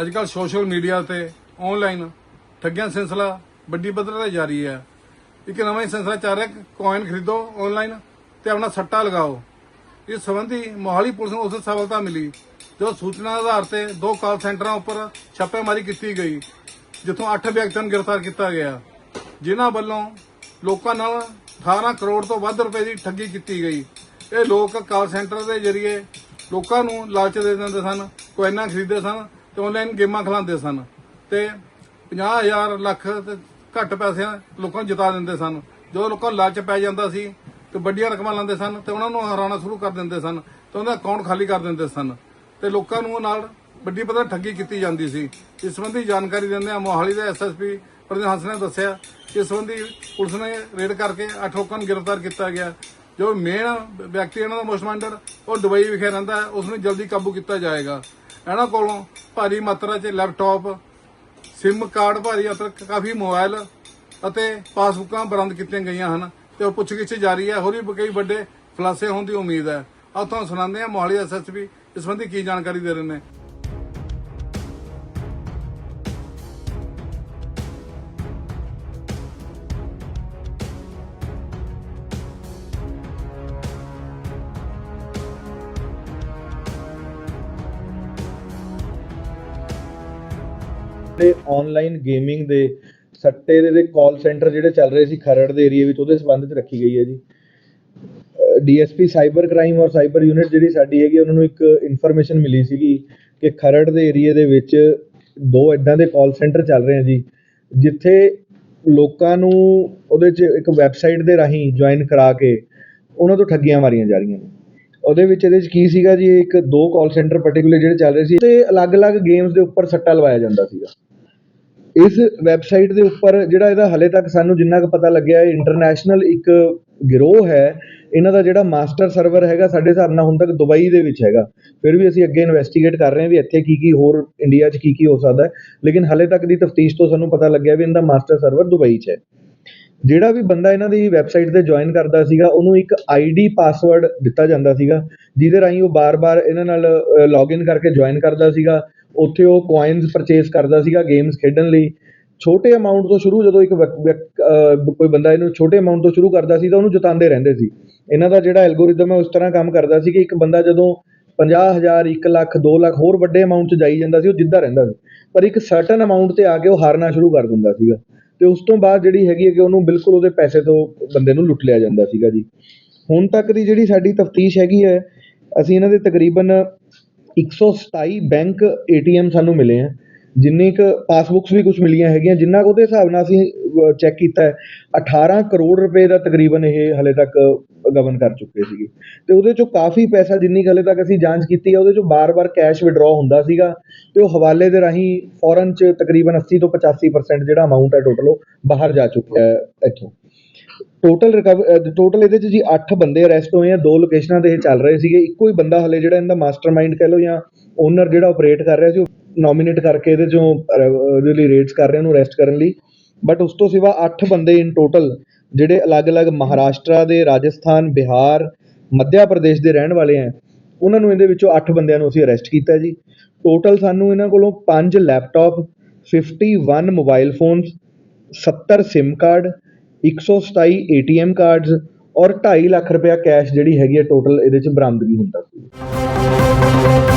ਅੱਜ ਕੱਲ social media ਤੇ ਆਨਲਾਈਨ ਠੱਗੀਆਂ ਸਿਲਸਿਲਾ ਵੱਡੀ ਪੱਧਰ ਤੇ ਜਾਰੀ ਹੈ। ਇੱਕ ਨਵਾਂ ਹੀ ਸਿਲਸਿਲਾ ਚੱਲ ਰਿਹਾ ਕੋਇਨ ਖਰੀਦੋ ਆਨਲਾਈਨ ਤੇ ਆਪਣਾ ਸੱਟਾ ਲਗਾਓ। ਇਸ ਸੰਬੰਧੀ ਮੋਹਾਲੀ ਪੁਲਿਸ ਨੂੰ ਉਸ ਸਫਲਤਾ ਮਿਲੀ ਜੋ ਸੂਚਨਾ ਦੇ ਆਧਾਰ ਤੇ ਦੋ ਕਾਲ ਸੈਂਟਰਾਂ ਉੱਪਰ ਛਾਪੇਮਾਰੀ ਕੀਤੀ ਗਈ, ਜਿੱਥੋਂ 8 ਵਿਅਕਤੀਆਂ ਨੂੰ ਗ੍ਰਿਫਤਾਰ ਕੀਤਾ ਗਿਆ, ਜਿਨ੍ਹਾਂ ਵੱਲੋਂ ਲੋਕਾਂ ਨਾਲ 18 ਕਰੋੜ ਤੋਂ ਵੱਧ ਰੁਪਏ ਦੀ ਠੱਗੀ ਕੀਤੀ ਗਈ। ਇਹ ਲੋਕ ਕਾਲ ਸੈਂਟਰ ਦੇ ਜ਼ਰੀਏ ਲੋਕਾਂ ਨੂੰ ਲਾਲਚ ਦੇ ਦਿੰਦੇ ਸਨ ਕੋਇਨਾਂ ਖਰੀਦਦੇ ਸਨ ਤੇ ਆਨਲਾਈਨ ਗੇਮਾਂ ਖਿਲਾਉਂਦੇ ਸਨ ਤੇ 50000 ਲੱਖ ਤੇ ਘੱਟ ਪੈਸੇ ਲੋਕਾਂ ਨੂੰ ਜਿਤਾ ਦਿੰਦੇ ਸਨ। ਜਦੋਂ ਲੋਕਾਂ ਨੂੰ ਲਾਲਚ ਪੈ ਜਾਂਦਾ ਸੀ ਤੇ ਵੱਡੀਆਂ ਰਕਮਾਂ ਲਾਉਂਦੇ ਸਨ ਤੇ ਉਹਨਾਂ ਨੂੰ ਹਰਾਉਣਾ ਸ਼ੁਰੂ ਕਰ ਦਿੰਦੇ ਸਨ ਤੇ ਉਹਨਾਂ ਦਾ ਅਕਾਊਂਟ ਖਾਲੀ ਕਰ ਦਿੰਦੇ ਸਨ ਤੇ ਲੋਕਾਂ ਨੂੰ ਨਾਲ ਵੱਡੀ ਪੱਧਰ ਠੱਗੀ ਕੀਤੀ ਜਾਂਦੀ ਸੀ। ਇਸ ਸੰਬੰਧੀ ਜਾਣਕਾਰੀ ਦਿੰਦੇ ਆ ਮੋਹਾਲੀ ਦੇ ਐਸਐਸਪੀ ਪ੍ਰਦੀਪ ਹੰਸ ਨੇ ਦੱਸਿਆ ਇਸ ਸੰਬੰਧੀ ਪੁਲਿਸ ਨੇ ਰੇਡ ਕਰਕੇ ਅੱਠ ਲੋਕਾਂ ਨੂੰ ਗ੍ਰਿਫਤਾਰ ਕੀਤਾ ਗਿਆ। ਜੋ ਮੇਨ ਵਿਅਕਤੀ ਇਹਨਾਂ ਦਾ ਮੋਸਟਮਾਂਡਰ ਉਹ ਦੁਬਈ ਵਿਖੇ ਰਹਿੰਦਾ ਹੈ, ਉਸ ਨੂੰ ਜਲਦੀ ਕਾਬੂ ਕੀਤਾ ਜਾਏਗਾ। ਇਹਨਾਂ ਕੋਲੋਂ ਭਾਰੀ ਮਾਤਰਾ 'ਚ ਲੈਪਟਾਪ ਸਿਮ ਕਾਰਡ ਭਾਰੀ ਮਾਤਰਾ ਕਾਫੀ ਮੋਬਾਈਲ ਅਤੇ ਪਾਸਬੁੱਕਾਂ ਬਰਾਮਦ ਕੀਤੀਆਂ ਗਈਆਂ ਹਨ। ਤੇ ਉਹ ਪੁੱਛਗਿੱਛ ਜਾਰੀ ਹੈ। ਹੋਰ ਵੀ ਕਈ ਵੱਡੇ ਖੁਲਾਸੇ ਹੋਣ ਦੀ ਉਮੀਦ ਹੈ। ਆਓ ਤੁਹਾਨੂੰ ਸੁਣਾਉਂਦੇ ਹਾਂ ਮੋਹਾਲੀ ਐਸਐਸਪੀ ਇਸ ਸੰਬੰਧੀ ਕੀ ਜਾਣਕਾਰੀ ਦੇ ਰਹੇ ਨੇ। ਤੇ ਆਨਲਾਈਨ ਗੇਮਿੰਗ ਦੇ ਸੱਟੇ ਦੇ ਦੇ ਕਾਲ ਸੈਂਟਰ ਜਿਹੜੇ ਚੱਲ ਰਹੇ ਸੀ ਖਰੜ ਦੇ ਏਰੀਆ ਵਿੱਚ, ਉਹਦੇ ਸੰਬੰਧ 'ਚ ਰੱਖੀ ਗਈ ਹੈ ਜੀ। ਡੀਐਸਪੀ ਸਾਈਬਰ ਕ੍ਰਾਈਮ ਔਰ ਸਾਈਬਰ ਯੂਨਿਟ ਜਿਹੜੀ ਸਾਡੀ ਹੈਗੀ, ਉਹਨਾਂ ਨੂੰ ਇੱਕ ਇਨਫੋਰਮੇਸ਼ਨ ਮਿਲੀ ਸੀਗੀ ਕਿ ਖਰੜ ਦੇ ਏਰੀਆ ਦੇ ਵਿੱਚ ਦੋ ਇਦਾਂ ਦੇ ਕਾਲ ਸੈਂਟਰ ਚੱਲ ਰਹੇ ਆ ਜੀ, ਜਿੱਥੇ ਲੋਕਾਂ ਨੂੰ ਉਹਦੇ 'ਚ ਇੱਕ ਵੈਬਸਾਈਟ ਦੇ ਰਾਹੀਂ ਜੁਆਇਨ ਕਰਾ ਕੇ ਉਹਨਾਂ ਤੋਂ ਠੱਗੀਆਂ ਮਾਰੀਆਂ ਜਾ ਰਹੀਆਂ ਨੇ। ਉਹਦੇ ਵਿੱਚ ਇਹਦੇ 'ਚ ਕੀ ਸੀਗਾ ਜੀ, ਇੱਕ ਦੋ ਕਾਲ ਸੈਂਟਰ ਪਾਰਟਿਕੂਲਰ ਜਿਹੜੇ ਚੱਲ ਰਹੇ ਸੀ, ਤੇ ਅਲੱਗ-ਅਲੱਗ ਗੇਮਸ ਦੇ ਉੱਪਰ ਸੱਟਾ ਲਵਾਇਆ ਜਾਂਦਾ ਸੀਗਾ। ਇਸ ਵੈਬਸਾਈਟ ਦੇ ਉੱਪਰ ਜਿਹੜਾ ਇਹਦਾ ਹਾਲੇ ਤੱਕ ਸਾਨੂੰ ਜਿੰਨਾ ਕੁ ਪਤਾ ਲੱਗਿਆ ਹੈ ਇੰਟਰਨੈਸ਼ਨਲ ਇੱਕ ਗਿਰੋਹ ਹੈ। ਇਹਨਾਂ ਦਾ ਜਿਹੜਾ ਮਾਸਟਰ ਸਰਵਰ ਹੈਗਾ, ਸਾਡੇ ਹਿਸਾਬ ਨਾਲ ਹੁਣ ਤੱਕ ਦੁਬਈ ਦੇ ਵਿੱਚ ਹੈਗਾ। ਫਿਰ ਵੀ ਅਸੀਂ ਅੱਗੇ ਇਨਵੈਸਟੀਗੇਟ ਕਰ ਰਹੇ ਹਾਂ ਵੀ ਇੱਥੇ ਕੀ ਕੀ ਹੋਰ ਇੰਡੀਆ 'ਚ ਕੀ ਕੀ ਹੋ ਸਕਦਾ ਲੇਕਿਨ ਹਾਲੇ ਤੱਕ ਦੀ ਤਫਤੀਸ਼ ਤੋਂ ਸਾਨੂੰ ਪਤਾ ਲੱਗਿਆ ਵੀ ਇਹਨਾਂ ਦਾ ਮਾਸਟਰ ਸਰਵਰ ਦੁਬਈ 'ਚ ਹੈ। ਜਿਹੜਾ ਵੀ ਬੰਦਾ ਇਹਨਾਂ ਦੀ ਵੈਬਸਾਈਟ ਤੇ ਜੁਆਇਨ ਕਰਦਾ ਸੀਗਾ, ਉਹਨੂੰ ਇੱਕ ਆਈਡੀ ਪਾਸਵਰਡ ਦਿੱਤਾ ਜਾਂਦਾ ਸੀਗਾ, ਜਿਹਦੇ ਰਾਹੀਂ ਉਹ ਬਾਰ-ਬਾਰ ਇਹਨਾਂ ਨਾਲ ਲੌਗਇਨ ਕਰਕੇ ਜੁਆਇਨ ਕਰਦਾ ਸੀਗਾ। ਉੱਥੇ ਉਹ ਕੋਇਨਸ ਪਰਚੇਸ ਕਰਦਾ ਸੀਗਾ ਗੇਮਸ ਖੇਡਣ ਲਈ। ਛੋਟੇ ਅਮਾਊਂਟ ਤੋਂ ਸ਼ੁਰੂ ਜਦੋਂ ਇੱਕ ਵਿਅਕ- ਕੋਈ ਬੰਦਾ ਇਹਨੂੰ ਛੋਟੇ ਅਮਾਊਂਟ ਤੋਂ ਸ਼ੁਰੂ ਕਰਦਾ ਸੀ ਤਾਂ ਉਹਨੂੰ ਜਿਤਾਉਂਦੇ ਰਹਿੰਦੇ ਸੀ। ਇਹਨਾਂ ਦਾ ਜਿਹੜਾ ਐਲਗੋਰਿਦਮ ਹੈ ਉਸ ਤਰ੍ਹਾਂ ਕੰਮ ਕਰਦਾ ਸੀ ਕਿ ਇੱਕ ਬੰਦਾ ਜਦੋਂ 50000 1 ਲੱਖ 2 ਲੱਖ ਹੋਰ ਵੱਡੇ ਅਮਾਊਂਟ 'ਚ ਜਾਈ ਜਾਂਦਾ ਸੀ, ਉਹ ਜਿੱਦਾਂ ਰਹਿੰਦਾ ਸੀ। ਪਰ ਇੱਕ ਸਰਟਨ ਅਮਾਊਂਟ ਤੇ ਆ ਕੇ ਉਹ ਹਾਰਨਾ ਸ਼ੁਰੂ ਕਰ ਦਿੰਦਾ ਸੀਗਾ। ਅਤੇ ਉਸ ਤੋਂ ਬਾਅਦ ਜਿਹੜੀ ਹੈਗੀ ਹੈ ਕਿ ਉਹਨੂੰ ਬਿਲਕੁਲ ਉਹਦੇ ਪੈਸੇ ਤੋਂ ਬੰਦੇ ਨੂੰ ਲੁੱਟ ਲਿਆ ਜਾਂਦਾ ਸੀਗਾ ਜੀ। ਹੁਣ ਤੱਕ ਦੀ ਜਿਹੜੀ ਸਾਡੀ ਤਫਤੀਸ਼ ਹੈਗੀ ਹੈ, ਅਸੀਂ ਇਹਨਾਂ ਦੇ ਤਕਰੀਬਨ 127 ਬੈਂਕ ਏ ਏਟੀਐਮ ਸਾਨੂੰ ਮਿਲੇ ਹੈ ਜਿੰਨੀ ਕੁ ਪਾਸਬੁੱਕਸ ਵੀ ਕੁਛ ਮਿਲੀਆਂ ਹੈਗੀਆਂ, ਜਿੰਨਾ ਕੁ ਉਹਦੇ ਹਿਸਾਬ ਨਾਲ ਅਸੀਂ ਚੈੱਕ ਕੀਤਾ ਹੈ 18 ਕਰੋੜ ਰੁਪਏ ਦਾ ਤਕਰੀਬਨ ਇਹ ਹਲੇ ਤੱਕ ਗਬਨ ਕਰ ਚੁੱਕੇ ਸੀਗੇ। ਅਤੇ ਉਹਦੇ ਚੋਂ ਕਾਫੀ ਪੈਸਾ ਜਿੰਨੀ ਕੁ ਹਲੇ ਤੱਕ ਅਸੀਂ ਜਾਂਚ ਕੀਤੀ ਹੈ ਉਹਦੇ ਚੋਂ ਵਾਰ ਵਾਰ ਕੈਸ਼ ਵਿਡਰੋਅ ਹੁੰਦਾ ਸੀਗਾ ਅਤੇ ਉਹ ਹਵਾਲੇ ਦੇ ਰਾਹੀਂ ਫੋਰਨ ਚ ਤਕਰੀਬਨ 80 ਤੋਂ 85% ਜਿਹੜਾ ਅਮਾਊਂਟ ਹੈ ਟੋਟਲ ਉਹ ਬਾਹਰ ਜਾ ਚੁੱਕਿਆ ਹੈ ਇੱਥੋਂ। ਟੋਟਲ ਰਿਕਵਰ ਟੋਟਲ ਇਹਦੇ ਚ ਜੀ 8 ਬੰਦੇ ਅਰੈਸਟ ਹੋਏ ਆ ਦੋ ਲੋਕੇਸ਼ਨਾਂ ਤੇ ਇਹ ਚੱਲ ਰਹੇ ਸੀਗੇ। ਇੱਕੋ ਹੀ ਬੰਦਾ ਹਲੇ ਜਿਹੜਾ ਇਹਦਾ ਮਾਸਟਰਮਾਈਂਡ ਕਹਿ ਲਓ ਜਾਂ ਓਨਰ ਜਿਹੜਾ ਆਪਰੇਟ ਕਰ ਰਿਹਾ ਸੀ ਉਹ ਨੋਮੀਨੇਟ ਕਰਕੇ ਇਹਦੇ ਚੋਂ ਅਹ, ਉਹਦੇ ਲਈ ਰੇਡਸ ਕਰ ਰਹੇ ਉਹਨੂੰ ਅਰੈਸਟ ਕਰਨ ਲਈ। ਬਟ ਉਸ ਤੋਂ ਸਿਵਾ 8 ਬੰਦੇ ਇਨ ਟੋਟਲ ਜਿਹੜੇ ਅਲੱਗ-ਅਲੱਗ ਮਹਾਰਾਸ਼ਟਰ ਦੇ ਰਾਜਸਥਾਨ ਬਿਹਾਰ ਮੱਧਿਆ ਪ੍ਰਦੇਸ਼ ਦੇ ਰਹਿਣ ਵਾਲੇ ਆ ਉਹਨਾਂ ਨੂੰ ਇਹਦੇ ਵਿੱਚੋਂ 8 ਬੰਦਿਆਂ ਨੂੰ ਅਸੀਂ ਅਰੈਸਟ ਕੀਤਾ ਜੀ। ਟੋਟਲ ਸਾਨੂੰ ਇਹਨਾਂ ਕੋਲੋਂ 5 laptop 51 mobile phones 70 sim card 127 ATM cards ਔਰ ਢਾਈ ਲੱਖ ਰੁਪਇਆ ਕੈਸ਼ ਜਿਹੜੀ ਹੈਗੀ ਹੈ ਟੋਟਲ ਇਹਦੇ ਚ ਬਰਾਮਦਗੀ ਹੁੰਦਾ ਸੀ।